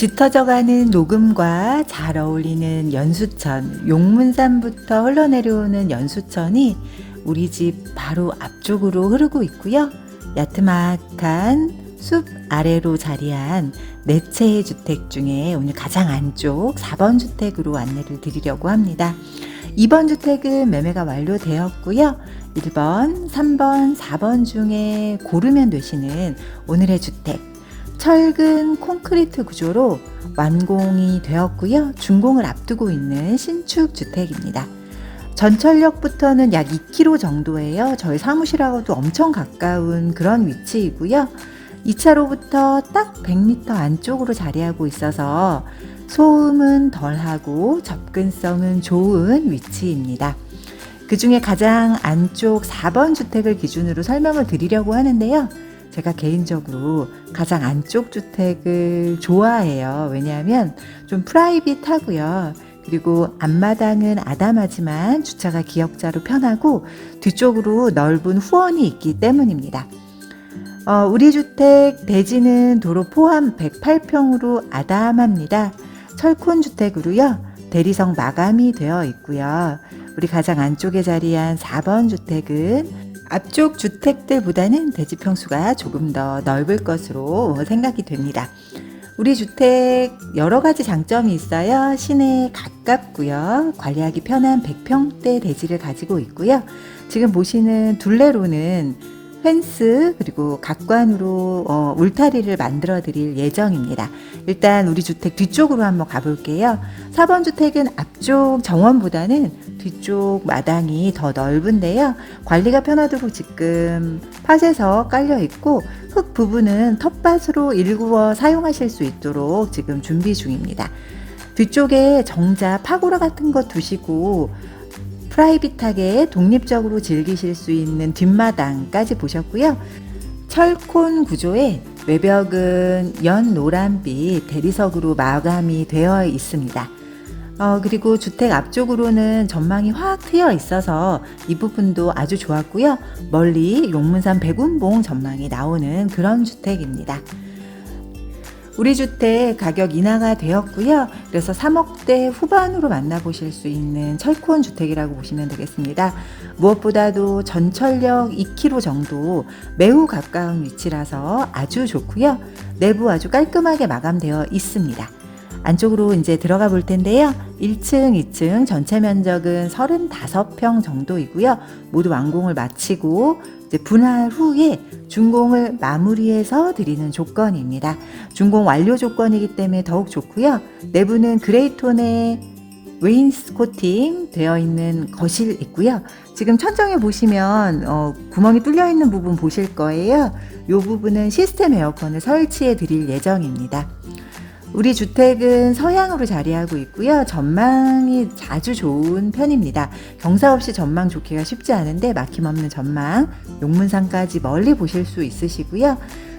짙어져가는 녹음과 잘 어울리는 연수천, 용문산부터 흘러내려오는 연수천이 우리 집 바로 앞쪽으로 흐르고 있고요. 야트막한 숲 아래로 자리한 네 채의 주택 중에 오늘 가장 안쪽 4번 주택으로 안내를 드리려고 합니다. 2번 주택은 매매가 완료되었고요. 1번, 3번, 4번 중에 고르면 되시는 오늘의 주택. 철근 콘크리트 구조로 완공이 되었고요. 준공을 앞두고 있는 신축 주택입니다. 전철역부터는 약 2km 정도예요. 저희 사무실하고도 엄청 가까운 그런 위치이고요. 2차로부터 딱 100m 안쪽으로 자리하고 있어서 소음은 덜하고 접근성은 좋은 위치입니다. 그 중에 가장 안쪽 4번 주택을 기준으로 설명을 드리려고 하는데요. 제가 개인적으로 가장 안쪽 주택을 좋아해요. 왜냐하면 좀 프라이빗하고요. 그리고 앞마당은 아담하지만 주차가 기역자로 편하고 뒤쪽으로 넓은 후원이 있기 때문입니다. 어, 우리 주택 대지는 도로 포함 108평으로 아담합니다. 철콘 주택으로요. 대리석 마감이 되어 있고요. 우리 가장 안쪽에 자리한 4번 주택은 앞쪽 주택들보다는 대지 평수가 조금 더 넓을 것으로 생각이 됩니다. 우리 주택 여러 가지 장점이 있어요. 시내에 가깝고요. 관리하기 편한 100평대 대지를 가지고 있고요. 지금 보시는 둘레로는 펜스 그리고 각관으로 어, 울타리를 만들어 드릴 예정입니다. 일단 우리 주택 뒤쪽으로 한번 가볼게요. 4번 주택은 앞쪽 정원보다는 뒤쪽 마당이 더 넓은데요. 관리가 편하도록 지금 팥에서 깔려 있고 흙 부분은 텃밭으로 일구어 사용하실 수 있도록 지금 준비 중입니다. 뒤쪽에 정자 파고라 같은 거 두시고 프라이빗하게 독립적으로 즐기실 수 있는 뒷마당까지 보셨고요. 철콘 구조의 외벽은 연 노란빛 대리석으로 마감이 되어 있습니다. 어, 그리고 주택 앞쪽으로는 전망이 확 트여 있어서 이 부분도 아주 좋았고요. 멀리 용문산 백운봉 전망이 나오는 그런 주택입니다. 우리 주택 가격 인하가 되었고요. 그래서 3억대 후반으로 만나보실 수 있는 철콘 주택이라고 보시면 되겠습니다. 무엇보다도 전철역 2km 정도 매우 가까운 위치라서 아주 좋고요. 내부 아주 깔끔하게 마감되어 있습니다. 안쪽으로 이제 들어가 볼 텐데요. 1층, 2층 전체 면적은 35평 정도이고요. 모두 완공을 마치고 분할 후에 준공을 마무리해서 드리는 조건입니다. 준공 완료 조건이기 때문에 더욱 좋고요. 내부는 그레이톤의 웨인스코팅 되어 있는 거실 있고요. 지금 천정에 보시면 어, 구멍이 뚫려 있는 부분 보실 거예요. 이 부분은 시스템 에어컨을 설치해 드릴 예정입니다. 우리 주택은 서향으로 자리하고 있고요. 전망이 아주 좋은 편입니다. 경사 없이 전망 좋기가 쉽지 않은데 막힘없는 전망, 용문산까지 멀리 보실 수 있으시고요.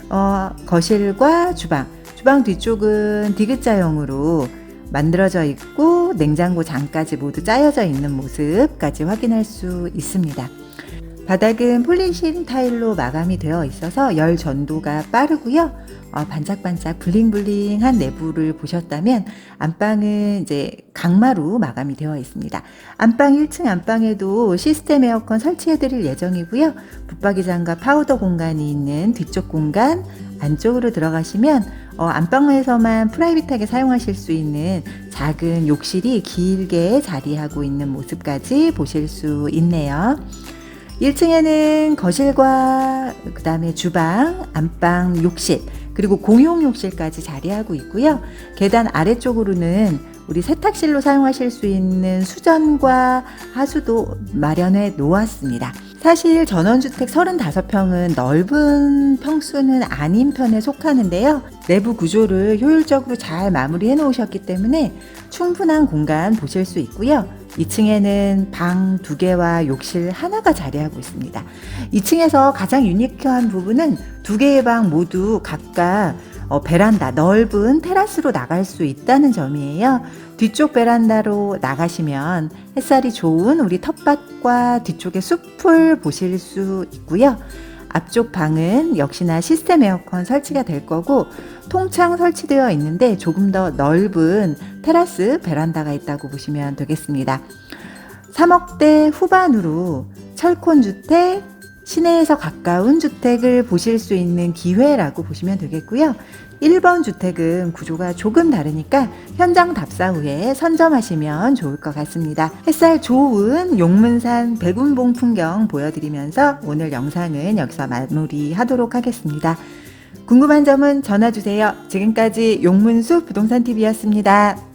어, 거실과 주방, 주방 뒤쪽은 디귿자형으로 만들어져 있고 냉장고 장까지 모두 짜여져 있는 모습까지 확인할 수 있습니다. 바닥은 폴리신 타일로 마감이 되어 있어서 열 전도가 빠르고요. 어, 반짝반짝 블링블링한 내부를 보셨다면 안방은 이제 강마루 마감이 되어 있습니다. 안방 1층 안방에도 시스템 에어컨 설치해 드릴 예정이고요. 붙박이장과 파우더 공간이 있는 뒤쪽 공간 안쪽으로 들어가시면 어, 안방에서만 프라이빗하게 사용하실 수 있는 작은 욕실이 길게 자리하고 있는 모습까지 보실 수 있네요. 1층에는 거실과 그 다음에 주방, 안방, 욕실, 그리고 공용 욕실까지 자리하고 있고요. 계단 아래쪽으로는 우리 세탁실로 사용하실 수 있는 수전과 하수도 마련해 놓았습니다. 사실 전원주택 35평은 넓은 평수는 아닌 편에 속하는데요. 내부 구조를 효율적으로 잘 마무리해 놓으셨기 때문에 충분한 공간 보실 수 있고요. 2층에는 방 두 개와 욕실 하나가 자리하고 있습니다. 2층에서 가장 유니크한 부분은 두 개의 방 모두 각각 어, 베란다, 넓은 테라스로 나갈 수 있다는 점이에요. 뒤쪽 베란다로 나가시면 햇살이 좋은 우리 텃밭과 뒤쪽의 숲을 보실 수 있고요. 앞쪽 방은 역시나 시스템 에어컨 설치가 될 거고 통창 설치되어 있는데 조금 더 넓은 테라스 베란다가 있다고 보시면 되겠습니다. 3억대 후반으로 철콘 주택, 시내에서 가까운 주택을 보실 수 있는 기회라고 보시면 되겠고요. 1번 주택은 구조가 조금 다르니까 현장 답사 후에 선점하시면 좋을 것 같습니다. 햇살 좋은 용문산 백운봉 풍경 보여드리면서 오늘 영상은 여기서 마무리하도록 하겠습니다. 궁금한 점은 전화 주세요. 지금까지 용문수 부동산 TV였습니다.